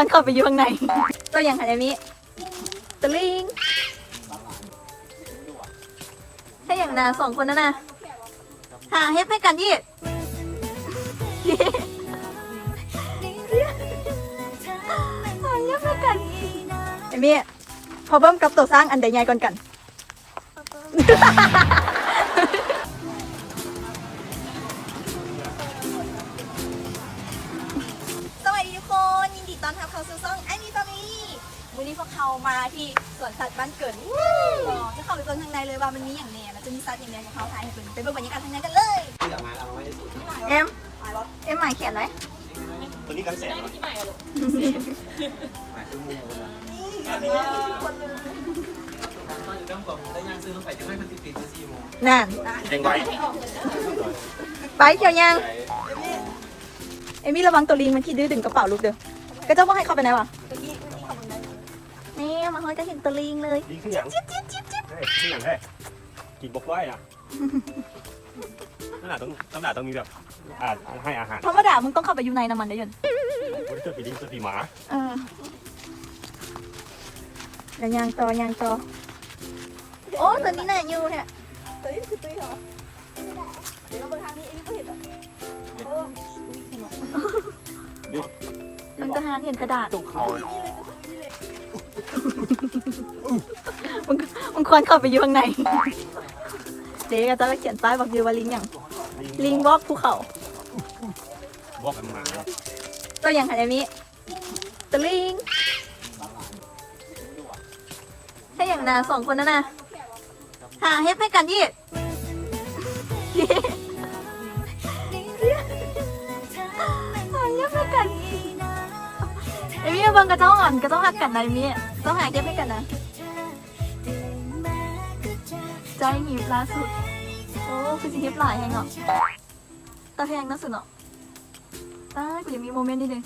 ควรเข้าไปอยู่ข้างในตัวอย่างค่ะเอมี่ตะลิงแค่อย่างนาสองคนนั่นนะหาเฮ็ดให้กันยี่หาเฮ็ดให้กันเอมี่พอเบิ้มกับตัวสร้างอันใดใหญ่ก่อนกัน อนรับเข้าสู่ช่องแอนนี่ฟามิลี่วันนี้พวกเขามาที่สวนสัตว์บ้านเกิดจะเข้าไปเบิ่งข้างในเลยว่ามันมีอย่างแน่แล้วจะมีสัตว์อย่างไรของเขาถ่ายให้เบิ่งไปเบิ่งบรรยากาศข้างในกันเลยเอ็มเอ็มหมายเขียนอะไรตัวนี้กันแสงเหรอนั่นแดงไว้ไปเขียวยังเอมี่ระวังตัวลิงมันขี้ดื้อดึงกระเป๋าลูกเด้อ ก็เจ้าว่าให้เข้าไปไหนวะนี่มาฮอยจะเห็นตัวลิงเลยดีขึ้นอย่างจิ๊บจิ๊บจิ๊บจิ๊บเฮ้ยขึ้นอย่างแท้กินบกไว้อะนั่นแหละต้องต้องหนาต้องมีแบบอ่าให้อาหารธรรมดามึงต้องเข้าไปอยู่ในน้ำมันได้ยนบริเจอปีลิงตัวปีหมาเออเดี๋ยวยางต่อยางต่อโอ้ตัวนี้น่าอยู่เนี่ยตัวนี้คือตุ้ยเหรอเดี๋ยวเราไปทางนี้เอมี่ก็เห็น มันก็หาเห็นกระดาษตรงเขามึงมึงควรเข้าไปอยู่ข้างใน เจ๊ก็จะไปเขียนป้ายบอกอยู่ว่าลิงอย่าง ลิงวอกภูเขาบอกกันมาตัวอย่างค่ะเอมี่ตัวลิงแค่อย่างนาสองคนนั่นนะหาเฮ็ดให้กันยี่ บังกระเจ้าอ่อนกระเจ้าหักกันนะเอมี่ต้องหาเฮ็ดให้กันนะใจหีบล่าสุด โอ้คือสิเฮ็ดหลายแหงเหรอตาแพงน่าสุดเนาะตากูยังมีโมเมนต์นิดนึง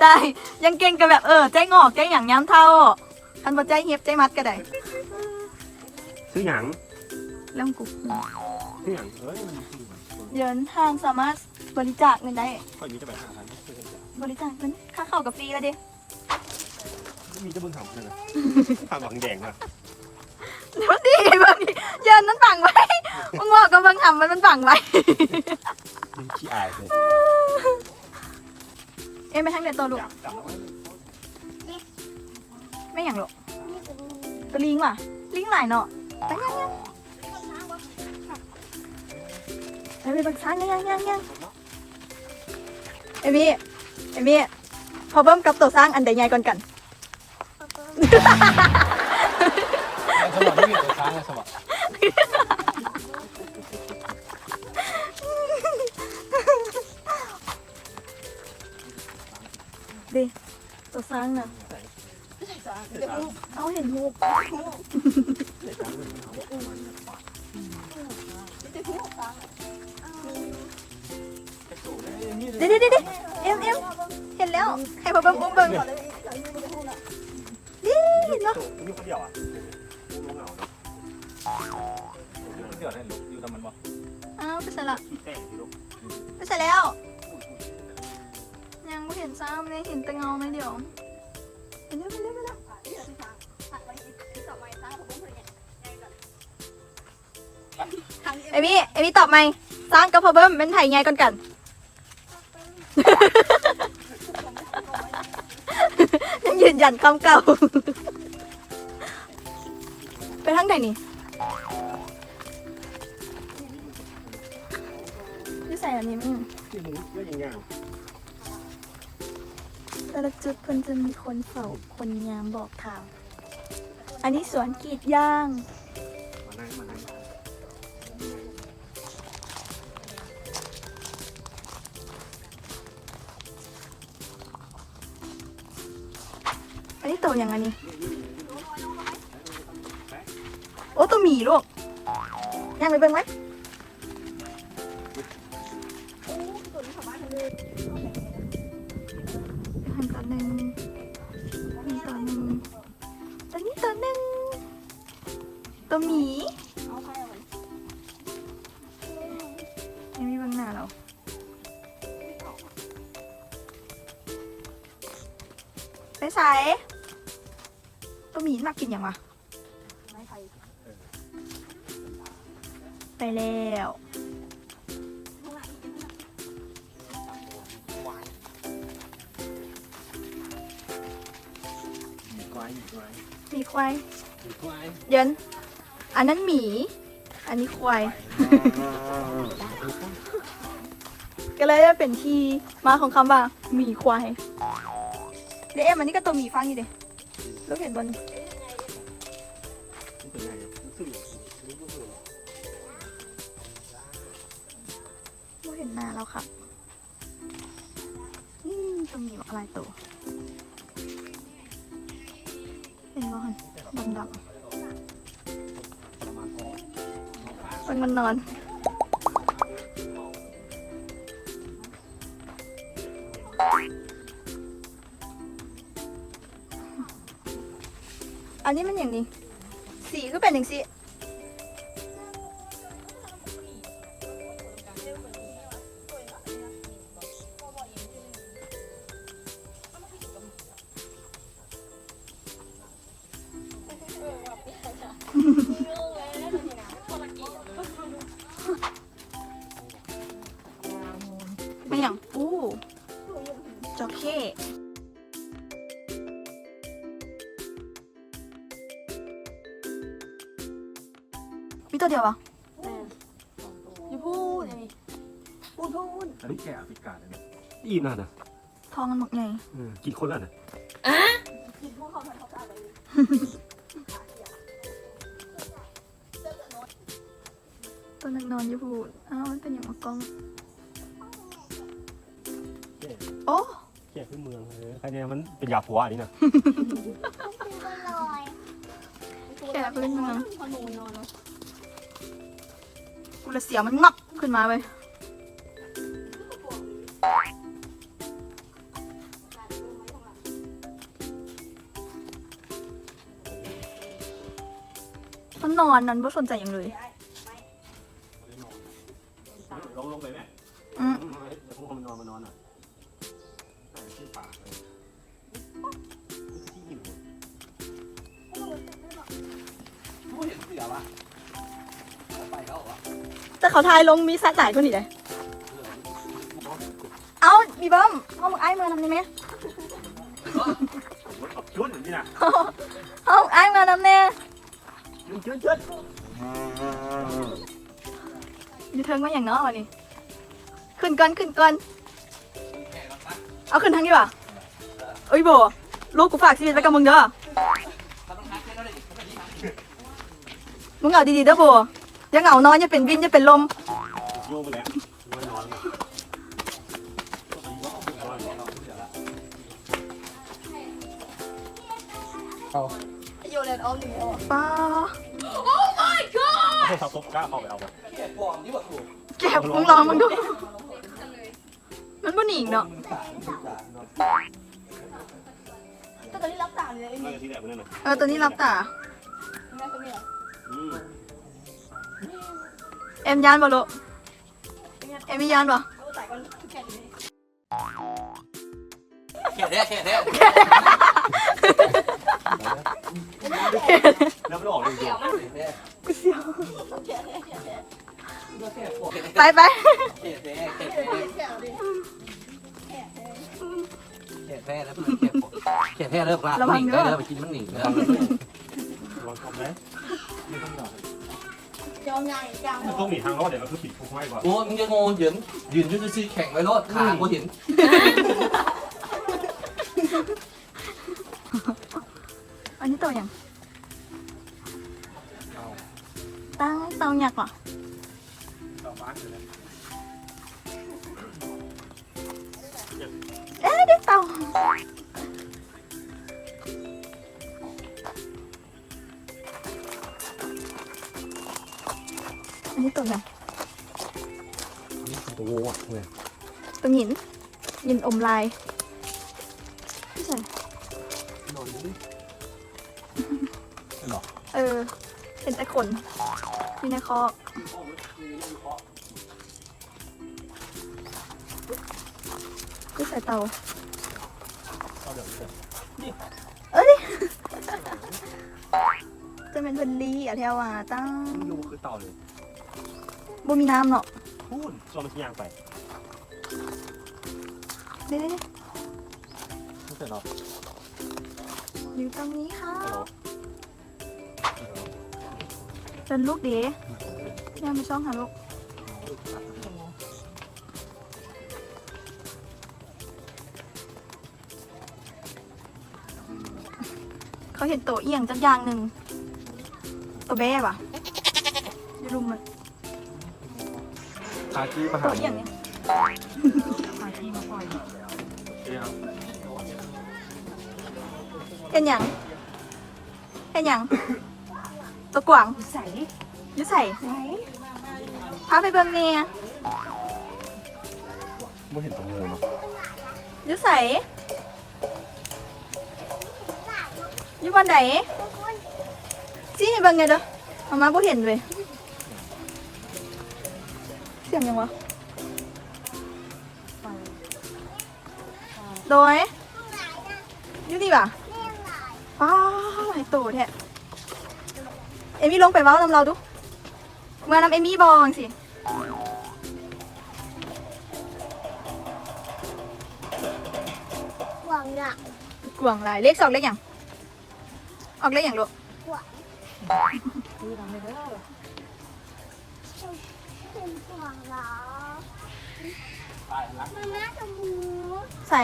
ได้ยังเก่งกันแบบเออใจงอกใจหยังย้ำเท่าคันบ่ใจเฮ็บใจมัดก็ได้ซื้อหยังเรื่องกูซื้อหยังเอ้ย เดินทางสามารถบริจาคเงินได้ ค่อยมีจะไปหาทางบริจาคเงินค่าเข้ากับฟรีแล้วดิมีจะบุญทำนั่นนะทำหวังแดงอะแล้วดีบางทีเยินนั้นฝังไว้มึงบอกกับบางอ่ำมันมันฝังไว้ขี้อายเลยเอ็มไปทางเดินตัวลูกจับจับแล้วไม่อย่างหรอกตัวลิงว่ะลิงหลายเนาะไปยังยัง ไปไปบักช้างยังยังยังยังเอมี่เอมี่พอเบิ้มกับตัวสร้างอันใดใหญ่ก่อนกันสมองไม่มีตัวค้างเลยสมองดิตัวสร้างน่ะเอาเห็นหู เอมี่เอมี่ตอบไหมสร้างกับพอเบิ้มเป็นไผ่ไงก่อนกัน ยังยืนยันคำเก่า ไปทางไหนนี่ที่ใส่อันนี้มั้งที่หมูเยอะยังไงแต่ละจุดเพิ่นจะมีคนเฝ้าคนยามบอกทางอันนี้สวนกรีดยาง อย่างนี้ โอ้ตัวหมีลูกย่งไปเบิ่ไหมตัวนี้งหันตัวหนึ่งตัวนี้ตัวหนึ่งตัวหมีไม่มีบางหน้าเราไปใส่ มีมากินยังวะไปแล้วมีควายมีควายมีควายมีควายเดี๋ยวอันนั้นหมี อันนี้ควายก็เลยได้เป็นที่มาของคำว่าหมีควายเดยวเอ็มอันนี้ก็ตัวหมีฟังอยู่ดิลูกเห็นบนนี่เป็น แล้วค่ะอืมตัวหมีอะไรตัวเห็นบ้านดำประมาณพอๆมันมันนอนอันนี้มันอย่างนี้ สีก็เป็นอย่างสี เป็นอย่างปูจอเข้มีตัวเดียวเหรอะอย่าพูดเลยพูดพูดอันนี้แกะแอฟริกาเลยเนี่ยอิ่มน่ะนะทองมันหมดไง เออกินคนละนะตัวนึง นอนอยู่พูดอ้าวมันเป็นอย่างมากล้อง โอ้แก่ขึ้นเมืองเออใครเนี่ยมันเป็นยาผัวอันนี้นะแกพื้นเมืองกูละเสียวมันงับขึ้นมาเลยมันนอนนั้นไม่สนใจอย่างเลย ทายลงมีสายจ่ายคนอีกเลยเอ้ามีเบิ้มเอาหมึกไอ้ายมาทำได้ไหมชุดนี่นะเอาหมึกไอ้ายมาทำแน่ชุดชุดชุดอยู่เทิงมาอย่างเนาะวันนี้ขึ้นก่อนขึ้นก่อนเอาขึ้นทางนี้ป่ะเอ้ยโบลูกกูฝากชีวิตไว้กับมึงเด้อมึงเอาดีๆเด้อโบ อยังเหงานอนอย่าเป็นวินอย่าเป็นลม โยกไปแล้วมันนอนโยเลนออมหนึ่งป้าให้เขาตบกล้าเข้าไปเอาไปแกะปลอมนี่แบบถูกเก็บมึงลองมึงดู มันบ่หนีอีกเนาะตัวนี้รับตาเลยนั่นที่แหลมนั่นน่ะเออตัวนี้รับตาอืม เอ็มยานบ่ลูกเอ็มมียานบ่แกะแท้แกะแท้แล้วมันออกเลยจริงกูเสียวไปไปแกะแท้แกะแท้แกะแท้แล้วเพื่อนแกะแกะแท้เลิกละหนีได้แล้วไปกินมันหนีแล้วลองทำไหม ยอมใหญ่จังมันต้องมีทางรอดเดี๋ยวเราคือปิดคุกไว้ก่อนโอ้มึงจะงงยืนยืนยืนซีแข่งไว้รถขากูเห็นอันนี้ตัวยังตั้งเตาหยักเหรอ หยินอมลายไม่ใช่นอนนี่เออเห็นแต่ขนอยู่ในคอกก็ใส่เตาเอาเดี๋ยวนี้เอ้ยจะเป็นคนดีอะแถวว่าตั้งยูคือเต่าเลยบ่มีน้ำเนาะพูดชวนมันยางไป เด้ไม่เสร็จหรอๆอยู่ตรงนี้ค่ะฮัลโหลเป็นลูกเด๋แม่มาช่องหาลูกเขาเห็นโตเอียงจักอย่างหนึ่งตัวแบ่ปะอย่าลุมมันคากี้มาโตหาเอียงเนี่ยมาที่มาปล่อย เดี๋ยวเห็นหยังเห็นหยังตัวกวางใส่อยุ่ใส่พาไปเบิ่ง โดยอยู่ดีป่ะป้าวไอ้โตแท้เอมี่ลงไปเว้านำเราดูเมื่อนำเอมี่บองสิหวังอะกวางลายเลขสองเลขอย่างออกเลขอย่างลูกเป็นหวังเหรอมันน่าจะหมูใส่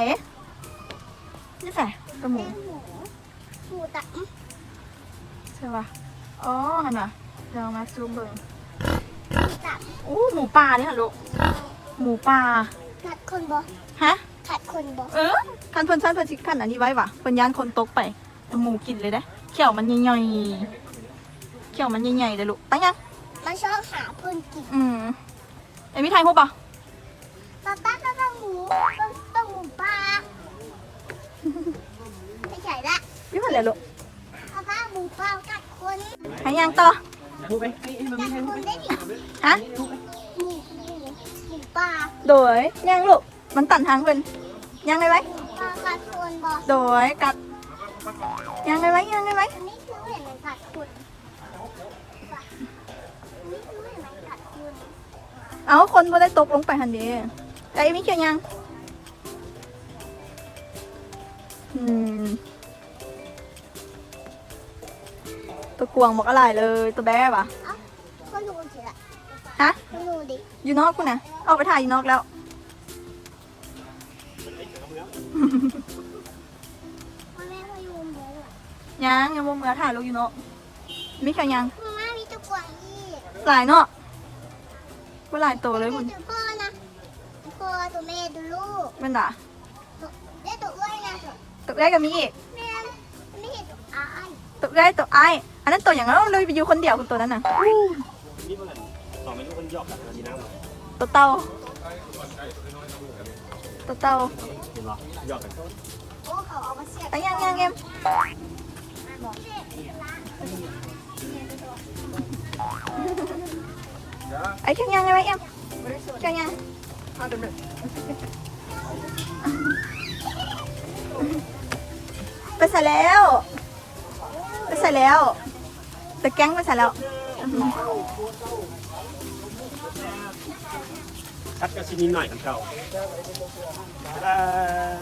นี่ใส่กระหมูเป็นหมูหมูตับใช่ป่ะอ๋อหันมาเดี๋ยวเอามาซูมเบิ่งหมูตับอู้หมูป่านี่ค่ะลูกหมูป่ากัดคนบ่ฮะกัดคนบ่เออคันเพิ่นชั้นเพิ่นสิคันอันนี้ไว้ว่ะเพิ่นย่านคนตกไปเอาหมูกินเลยได้เขียวมันใหญ่ๆเขียวมันใหญ่ๆเลยลูกตั้งยังมันชอบหาเพื่อนกินอืมไอ้มีไทยฮู้ป่ะป้าป้าป้าป้าหมูต้องต้องหมูป่าไม่ใช่ละ ยี่ห้ออะไรลูกป้าป้าหมูป่ากัดคนให้ยังต่อพูดไปให้ให้มันกัมีดให้คพูดนไปได้ดิฮะหมูหมูหมูป่าโดยยังลูกมันตันทางเพิ่นยังไงไว้ป่ากัดคนบ่โดยกัดยังไงไว้ยังไงไว้อันนี้คือเห็นมันกัดคนอันนี้คือเห็นมันกัดคนเอาคนบ่ได้ตกลงไปหันเดีไอ้มีเขียวยังอืม ตัวกวางบอกอะไรเลย ตัวแบ๊ปะก็รู้สิละฮะ ก็รู้ดิอยู่นอกกูนะออกไปถ่ายอยู่นอกแล้ว พ่อแม่ก็อยู่หมูอะยังยังบ่เมื่อถ่ายลูกอยู่นอกมีเขียวยังมาม่ามีตัวกวางอีกหลายเนาะบ่หลายตัวเลยคุณตัวพ่อนะพ่อตัวแม่ตัวลูกเป็นด่าได้ตัวอ้วยนะตัวแรกก็มีอีกแม่ไม่เห็นตัวอ้าย ตัวแรกตัวไอ้าย อันนั้นตัวอย่างนั้นเลยไปอยู่คนเดียวคุณตัวนั้นน่ะนี่เมื่อไหร่สองเมนูมันยอกกันอันนี้น้ำตัวเต่าตัวเต่าเห็นปะยอกกันโอ้เขาเอามาเสียบแต่ยังยังเอ็มไอ้เขียวยังไงวะเอ็มเขียวยังไปใส่แล้วไปใส่แล้ว แต่แก๊งไปใส่แล้วชัดก็ชิ้นนิดหน่อยกันเก่าเอ่อ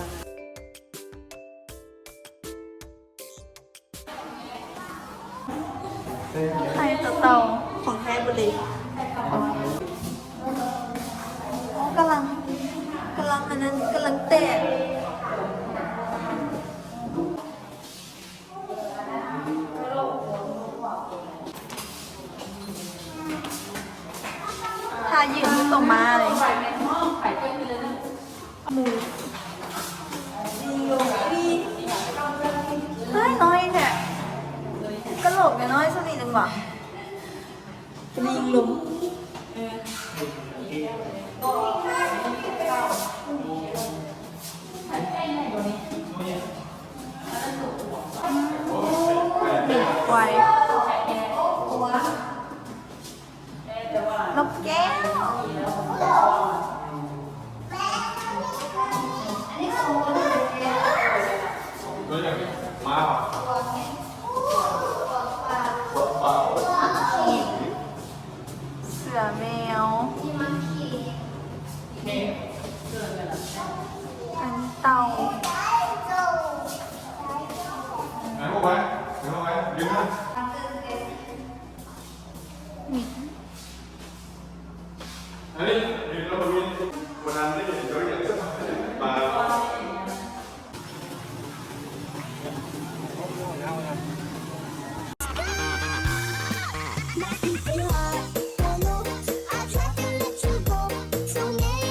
ไข่ตัวเต่าของแท้บุรีกำลังกำลังอันนั้นกำลังเตะ ถ้ายืนอยู่ตรงมาเลยหมูดีโยดีเฮ้ยน้อยเนี่ยกระโหลกน้อยๆสักนิดนึงว่ะลิงลุมบิดไว้